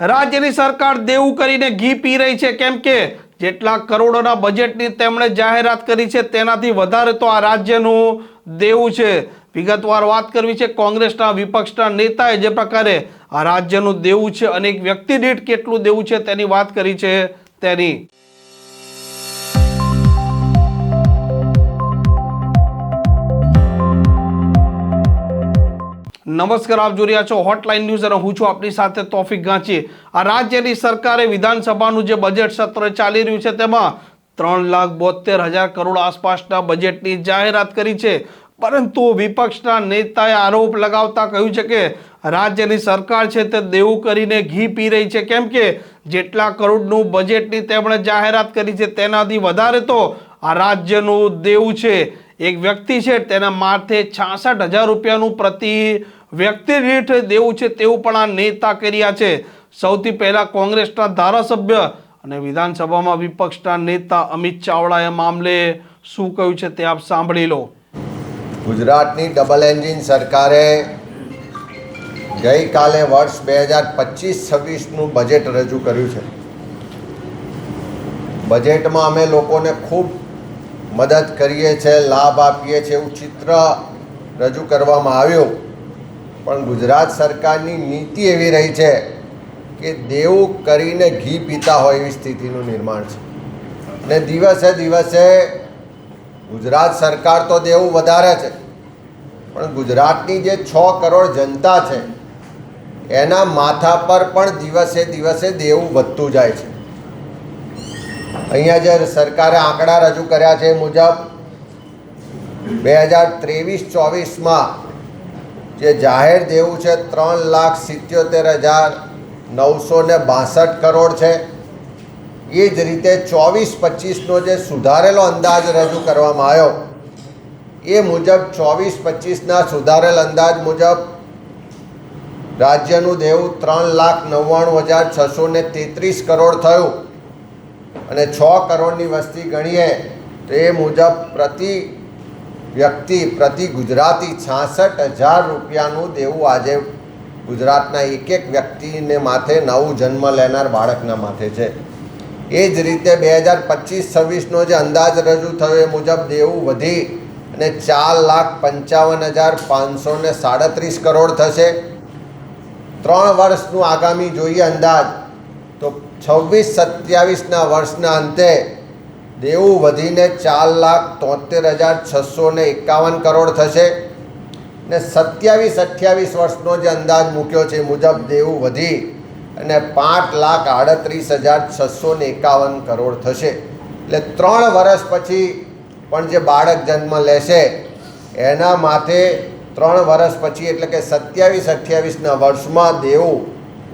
રાજ્યની સરકાર દેવું કરીને ઘી પી રહી છે. કેમ કે જેટલા કરોડોના બજેટની તેમણે જાહેરાત કરી છે, તેનાથી વધારે તો આ રાજ્યનું દેવું છે. વિગતવાર વાત કરવી છે, કોંગ્રેસના વિપક્ષના નેતાએ જે પ્રકારે આ રાજ્યનું દેવું છે અને એક વ્યક્તિ દીઠ કેટલું દેવું છે તેની વાત કરી છે તેની. નમસ્કાર, આપ જોઈ રહ્યા છો હોટલાઇન ન્યૂઝ અને હું છું આપની સાથે તોફિક ગાંચી આ રાજ્યની સરકારે વિધાનસભાનું જે બજેટ સત્ર ચાલી રહ્યું છે, તેમાં ત્રણ લાખ બોતેર હજાર કરોડ આસપાસના બજેટની જાહેરાત કરી છે. પરંતુ વિપક્ષના નેતાએ આરોપ લગાવતા કહ્યું છે કે રાજ્યની સરકાર છે તે દેવું કરીને ઘી પી રહી છે. કેમ કે જેટલા કરોડનું બજેટની તેમણે જાહેરાત કરી છે તેનાથી વધારે તો આ રાજ્યનું દેવું છે. એક વ્યક્તિ છે, તેના માથે છાસઠ હજાર રૂપિયાનું પ્રતિ વ્યક્તિ દીઠ દેવું છે તેવું પણ આ નેતા કર્યા છે. સૌથી પહેલા કોંગ્રેસના ધારાસભ્ય અને વિધાનસભામાં વિપક્ષના નેતા અમિત ચાવડાએ મામલે શું કહ્યું છે તે આપ સાંભળી લો. ગુજરાતની ડબલ એન્જિન સરકારે ગઈકાલે વર્ષ બે હજાર પચીસ છવ્વીસનું બજેટ રજૂ કર્યું છે. બજેટમાં અમે લોકોને ખૂબ મદદ કરીએ છીએ, લાભ આપીએ છીએ એવું ચિત્ર રજૂ કરવામાં આવ્યું. પણ ગુજરાત સરકારની નીતિ એવી રહી છે કે દેવું કરીને ઘી પીતા હોય એવી સ્થિતિનું નિર્માણ છે. ને દિવસે દિવસે ગુજરાત સરકાર તો દેવું વધારે છે. પણ ગુજરાતની જે છ કરોડ જનતા છે, એના માથા પર પણ દિવસે દિવસે દેવું વધતું જાય છે. અહીંયા જે સરકારે આંકડા રજૂ કર્યા છે એ મુજબ, બે હજાર ત્રેવીસ ચોવીસમાં જે જાહેર દેવું છે ત્રણ લાખ સિત્યોતેર હજાર નવસો ને બાસઠ કરોડ છે. એ જ રીતે ચોવીસ પચીસનો જે સુધારેલો અંદાજ રજૂ કરવામાં આવ્યો, એ મુજબ ચોવીસ પચીસના સુધારેલ અંદાજ મુજબ રાજ્યનું દેવું ત્રણ લાખ નવ્વાણું હજાર છસો ને તેત્રીસ કરોડ થયું. અને છ કરોડની વસ્તી ગણીએ તો એ મુજબ પ્રતિ વ્યક્તિ પ્રતિ ગુજરાતી છાસઠ હજાર રૂપિયાનું દેવું આજે ગુજરાતના એક એક વ્યક્તિને માથે નવું જન્મ લેનાર બાળકના માથે છે. એ જ રીતે બે હજાર પચીસ છવ્વીસનો જે અંદાજ રજૂ થયો એ મુજબ દેવું વધી અને ચાર લાખ પંચાવન હજાર પાંચસો ને સાડત્રીસ કરોડ થશે. ત્રણ વર્ષનું આગામી જોઈએ અંદાજ. તો છવ્વીસ સત્યાવીસના વર્ષના અંતે દેવું વધીને ચાર લાખ તોતેર હજાર છસો ને એકાવન કરોડ થશે. ને સત્યાવીસ અઠ્યાવીસ વર્ષનો જે અંદાજ મૂક્યો છે મુજબ દેવું વધી અને પાંચ લાખ આડત્રીસ હજાર છસો ને એકાવન કરોડ થશે. એટલે ત્રણ વર્ષ પછી પણ જે બાળક જન્મ લેશે, એના માથે ત્રણ વર્ષ પછી એટલે કે સત્યાવીસ અઠ્યાવીસના વર્ષમાં દેવું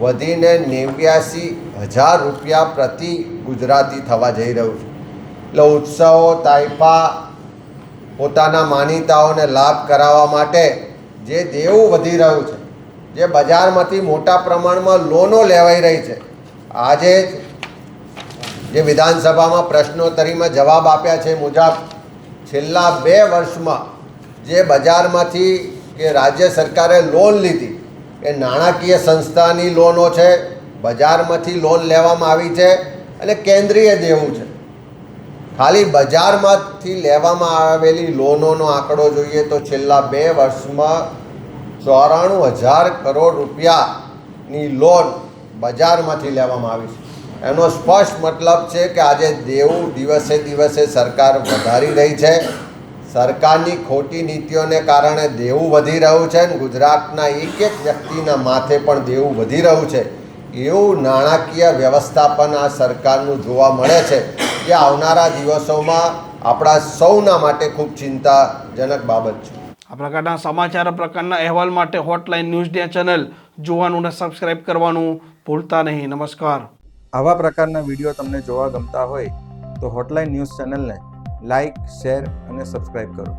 વધીને નેવ્યાસી હજાર રૂપિયા પ્રતિ ગુજરાતી થવા જઈ રહ્યું છે. એટલે ઉત્સવો તાઇપા પોતાના માનીતાઓને લાભ કરાવવા માટે જે દેવું વધી રહ્યું છે, જે બજારમાંથી મોટા પ્રમાણમાં લોનો લેવાઈ રહી છે, આજે જ વિધાનસભામાં પ્રશ્નોત્તરીમાં જવાબ આપ્યા છે મુજબ છેલ્લા બે વર્ષમાં જે બજારમાંથી કે રાજ્ય સરકારે લોન લીધી, એ નાણાકીય સંસ્થાની લોનો છે, બજારમાંથી લોન લેવામાં આવી છે અને કેન્દ્રીય દેવું છે. ખાલી બજારમાંથી લેવામાં આવેલી લોનોનો આંકડો જોઈએ તો છેલ્લા બે વર્ષમાં ચોરાણું હજાર કરોડ રૂપિયાની લોન બજારમાંથી લેવામાં આવી છે. એનો સ્પષ્ટ મતલબ છે કે આજે દેવું દિવસે દિવસે સરકાર વધારી રહી છે. સરકારની ખોટી નીતિઓને કારણે દેવું વધી રહ્યું છે અને ગુજરાતના એક એક વ્યક્તિના માથે પણ દેવું વધી રહ્યું છે. એવું નાણાકીય વ્યવસ્થાપન આ સરકારનું જોવા મળે છે. જે આવનારા દિવસોમાં આપણા સૌના માટે ખૂબ ચિંતાજનક બાબત છે. આ પ્રકારના સમાચાર પ્રકારના અહેવાલ માટે હોટલાઇન ન્યૂઝ ડે ચેનલ જોવાનું અને સબસ્ક્રાઇબ કરવાનું ભૂલતા નહીં. નમસ્કાર. આવા પ્રકારના વીડિયો તમને જોવા ગમતા હોય તો હોટલાઇન ન્યૂઝ ચેનલને લાઇક શેર અને સબસ્ક્રાઇબ કરો.